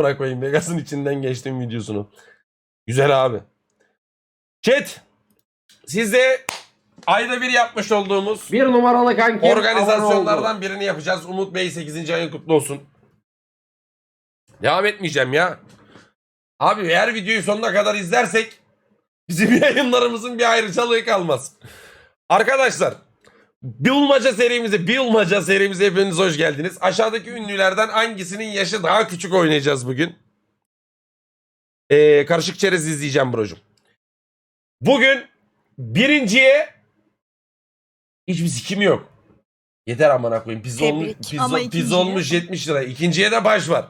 Bırak koyayım Vegas'ın içinden geçtiğim videosunu. Güzel abi. Chat. Size ayda bir yapmış olduğumuz Bir numaralı abone oldu. organizasyonlardan birini yapacağız. Umut Bey 8. ayın kutlu olsun. Devam etmeyeceğim ya. Abi eğer videoyu sonuna kadar izlersek bizim yayınlarımızın bir ayrıcalığı kalmaz. Arkadaşlar Bilmaca serimize, Bilmaca serimize hepiniz hoş geldiniz. Aşağıdaki ünlülerden hangisinin yaşı daha küçük oynayacağız bugün. Ee, karışık çerez izleyeceğim brocum. Bugün birinciye hiçbir sikim yok. Yeter amına koyayım. Pizza olmuş, Tebrik. pizza, Ama pizza ikinciye- olmuş 70 lira. İkinciye de baş var.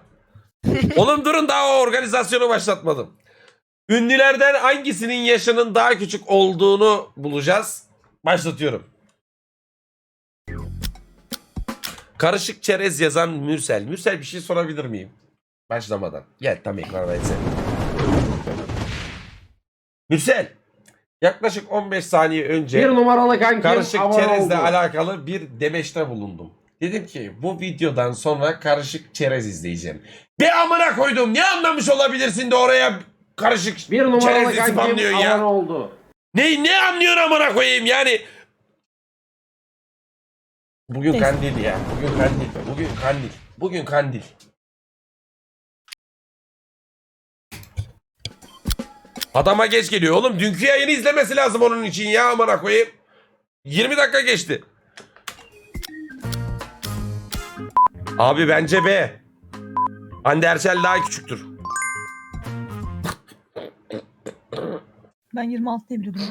Oğlum durun daha o organizasyonu başlatmadım. Ünlülerden hangisinin yaşının daha küçük olduğunu bulacağız. Başlatıyorum. Karışık çerez yazan Mürsel. Mürsel bir şey sorabilir miyim? Başlamadan. Gel tam ekrana etse. Mürsel. Yaklaşık 15 saniye önce Bir numaralı kankim karışık abone çerezle oldu. alakalı bir demeçte bulundum. Dedim ki bu videodan sonra karışık çerez izleyeceğim. Bir amına koydum. Ne anlamış olabilirsin de oraya karışık Bir numaralı çerezli kankim spamlıyorsun ya. oldu. Ne ne anlıyorsun amına koyayım yani? Bugün Neyse. kandil ya. Bugün kandil. Bugün kandil. Bugün kandil. Adama geç geliyor. Oğlum dünkü yayını izlemesi lazım onun için ya amına koyayım. 20 dakika geçti. Abi bence B. Hande Erçel daha küçüktür. Ben 26 diye biliyordum.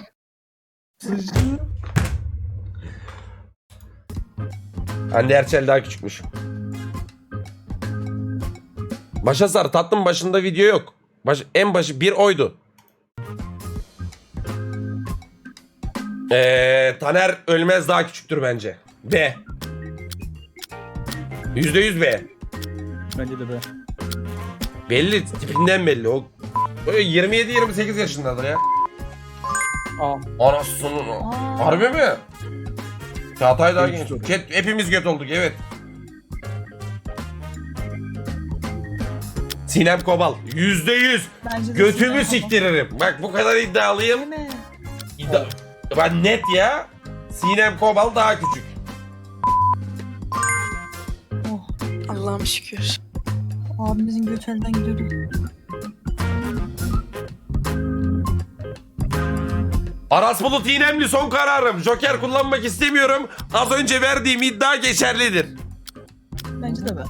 Hande Erçel daha küçükmüş. Başa sar tatlım başında video yok. Baş, en başı bir oydu. Ee, Taner Ölmez daha küçüktür bence. B. Yüzde yüz B. Bence de be. Belli tipinden belli. O böyle 27-28 yaşındadır ya. Aa. Anasının. Aa. Harbi mi? Çağatay daha Genç. Chat, hepimiz göt olduk evet. Sinem Kobal. Yüzde yüz. Bence de Götümü siktiririm. Bak bu kadar iddialıyım. Değil mi? İddia... Ben net ya. Sinem Kobal daha küçük. Oh. Allah'ım şükür. Abimizin götü elden gidiyordu. Aras Bulut İğnemli son kararım. Joker kullanmak istemiyorum. Az önce verdiğim iddia geçerlidir. Bence de ben.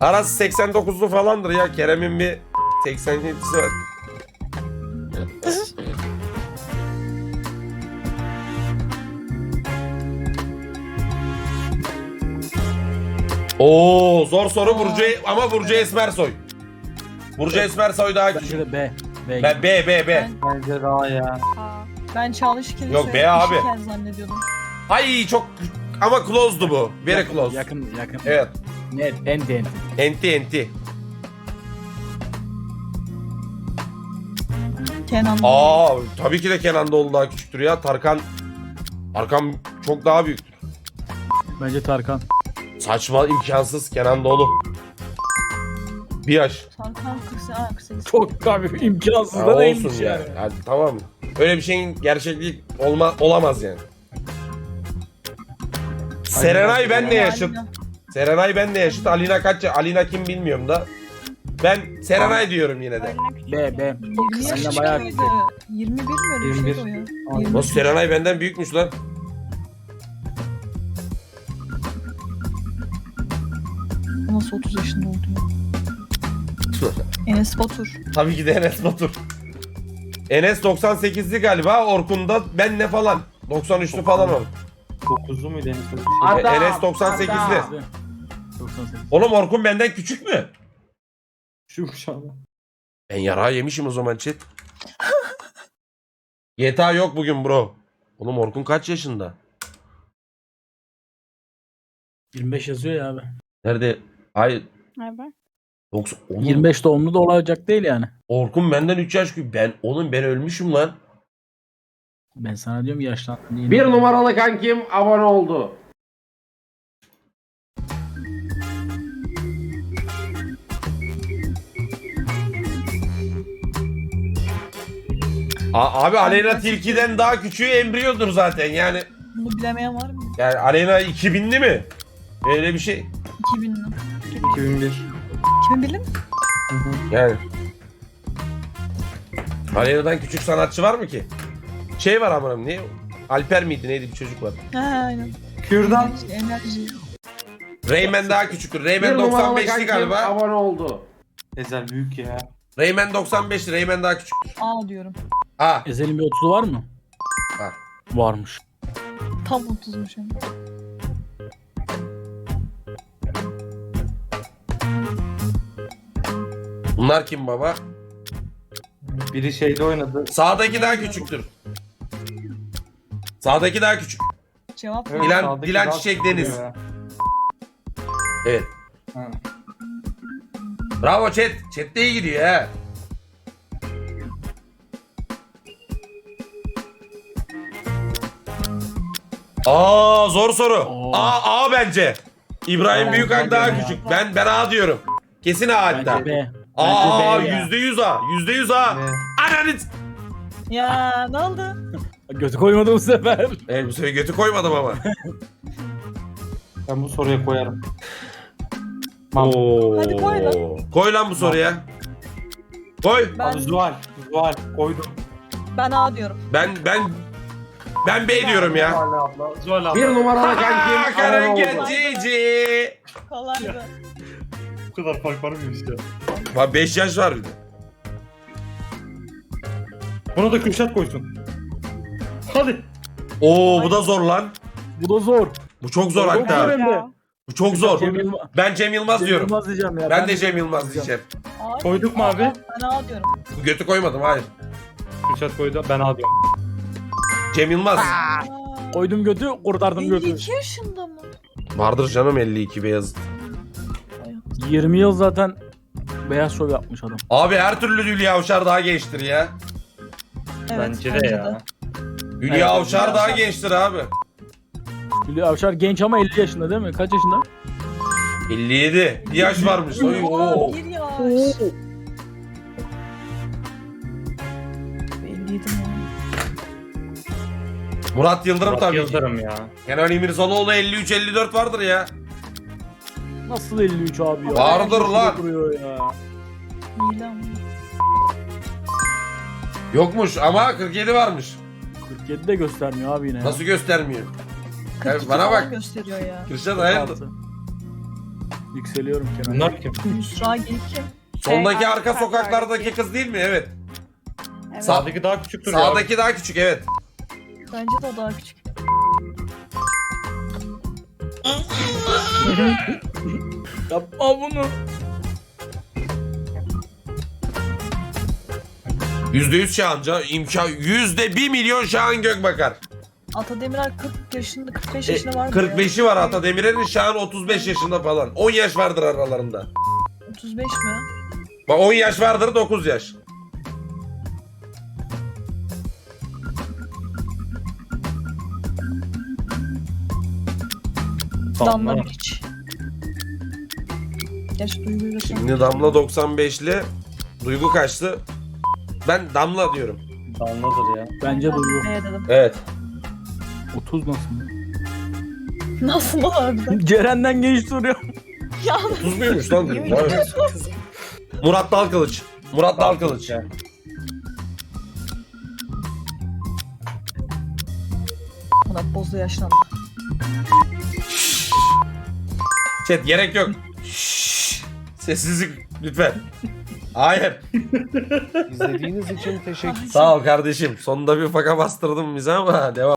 Aras 89'lu falandır ya. Kerem'in bir 87'si var. Oo zor soru Burcu ama Burcu Esmersoy. Burcu Esmersoy daha küçük. Bence de B. B. Ben B B B. Ben, Bence daha ya. Ben Çağla Şikel'i Yok be abi. zannediyordum. Ay çok ama close'du bu. Very yakın, close. Yakın yakın. Evet. Net en den. Enti enti. Kenan. Aa tabii ki de Kenan Doğulu daha küçüktür ya. Tarkan Tarkan çok daha büyüktür. Bence Tarkan. Saçma imkansız Kenan Doğulu. Bir yaş. Tarkan 48. Aa 48. Çok abi imkansız da değilmiş ya. yani. Yani tamam. Öyle bir şeyin gerçekliği olma, olamaz yani. Serenay ben ne yaşıt? Serenay ben ne yaşıt? Alina kaç? ya- Alina kim bilmiyorum da. Ben Serenay diyorum yine de. B B. 20 Seninle yaş bayağı mıydı? 21 mi öyle bir 21. şeydi o ya? Ay, 21. Nasıl Serenay benden büyükmüş lan? O Nasıl 30 yaşında oldu ya? Enes Batur. Tabii ki de Enes Batur. Enes 98'li galiba. Orkun'da ben ne falan. 93'lü falan o. 9'lu muydu en son? Adam, Enes 98'li. adam. 98. Oğlum Orkun benden küçük mü? Şuymuş abi. Ben yarağı yemişim o zaman chat. GTA yok bugün bro. Oğlum Orkun kaç yaşında? 25 yazıyor ya abi. Nerede? Hayır. Merhaba. Yoksa onun... 25 doğumlu da olacak değil yani. Orkun benden 3 yaş küçük. Ben oğlum ben ölmüşüm lan. Ben sana diyorum yaşlandın. Bir numaralı kankim abone oldu. Abi Aleyna Tilki'den daha küçüğü embriyodur zaten yani. Bunu bilemeyen var mı? Yani Aleyna 2000'li mi? Öyle bir şey. 2000'li. 2001. 2001'li mi? Hı hı. Yani. Aleyna'dan küçük sanatçı var mı ki? Şey var amınım ne? Alper miydi neydi bir çocuk var. Ha aynen. Kürdan. Enerji. Rayman daha küçüktür. Rayman numaralı 95'li kankim galiba. abone oldu. Ezel büyük ya. Rayman 95'li. Rayman daha küçük. A diyorum. Aa. Ezel'in bir 30'u var mı? Var. Varmış. Tam 30'muş hem. Bunlar kim baba? Biri şeyde oynadı. Sağdaki daha küçüktür. Sağdaki daha küçük. Cevap Evet, var. Dilan- sağdaki Dilan daha Çiçek Deniz. ya. Evet. Ha. Bravo chat. Chat de iyi gidiyor ha. Aa zor soru. Oo. A A bence. İbrahim Aa, Büyükak daha bence küçük. Ben ben A diyorum. Kesin A hatta. Bence B. Aa Bence B ya. yüzde yüz A. Yüzde yüz A. Ne? Ananı. Ya ne oldu? Götü koymadı bu sefer. Evet bu sefer götü koymadım ama. Ben bu soruya koyarım. Mam. Oo. Hadi koy lan. Koy lan bu soruya. Koy. Ben Abi Zuhal. Zuhal koydum. ben A diyorum. Ben ben ben B diyorum ya. Zuhal abla. Zuhal abla. Bir numaralı Ha kankim Karenge oldu. Cici. Kolaydı. Bu kadar fark var mıymış ya? Bak 5 yaş var bir de. Bunu da Kürşat koysun. Hadi. Oo bu da zor lan. Bu da zor. Bu çok zor Çok hatta. zor hem de. Bu çok zor. Cem Yılmaz, Ben Cem Yılmaz Cem diyorum. Yılmaz diyeceğim ya. Ben de Cem Yılmaz diyeceğim. A- Koyduk mu abi? Ben A diyorum. Bu götü koymadım hayır. Kürşat koydu. Ben abi. Cem Yılmaz. Aa, Koydum götü, kurtardım götü. 52 yaşında mı? Vardır canım 52 beyaz. 20 yıl zaten beyaz şov yapmış adam. Abi her türlü Hülya Avşar daha gençtir ya. Evet, bence de ya. Hülya Evet, Avşar Hülya daha Avşar. gençtir abi. Hülya Avşar genç ama 50 yaşında değil mi? Kaç yaşında? 57. Bir yaş varmış. Oy, oo. Bir yaş. Belliydim ya. Murat Yıldırım Murat tabii ki. Yıldırım ya. Kenan İmirzalıoğlu 53-54 vardır ya. Nasıl 53 abi ya? Vardır lan. duruyor ya? Hile ama. Yokmuş ama 47 varmış. 47 de göstermiyor abi yine. ya. Nasıl göstermiyor? Ya 42 bana falan bak. gösteriyor ya. Kürşat hayırdır? 46. Yükseliyorum Kenan. Bunlar kim? Yusra Gelip kim? Sondaki Şey, arka arka sokaklardaki kız değil mi? Evet. Evet. Sağ- Sağdaki daha küçüktür ya. Sağdaki daha küçük evet. Bence de o daha küçük. Yapma bunu. %100 Şahanca imkan %1 milyon Şahan Gökbakar. Ata Demirer 40 yaşında 45 E, yaşında var mı? 45'i var Ata Demirer'in Şahan 35 yaşında falan. 10 yaş vardır aralarında. 35 mi? Bak 10 yaş vardır 9 yaş. Damla Bilic. Gerçi Duygu'yu da. Şimdi Damla 95'li. Duygu kaçtı? Ben Damla diyorum. Damladır ya. Bence duyuyor. Ne dedim? Evet. 30 nasıl? Nasıl mı harbiden? Ceren'den genç duruyor. ya 30 muymuş lan dedim. Evet. Murat Dalkılıç. Murat Dalkılıç. Ya. Murat Bozda yaşlandı. Chat gerek yok. Sessizlik lütfen. Hayır. İzlediğiniz için teşekkür Sağ ol kardeşim. Sonunda bir faka bastırdım bize ama devam.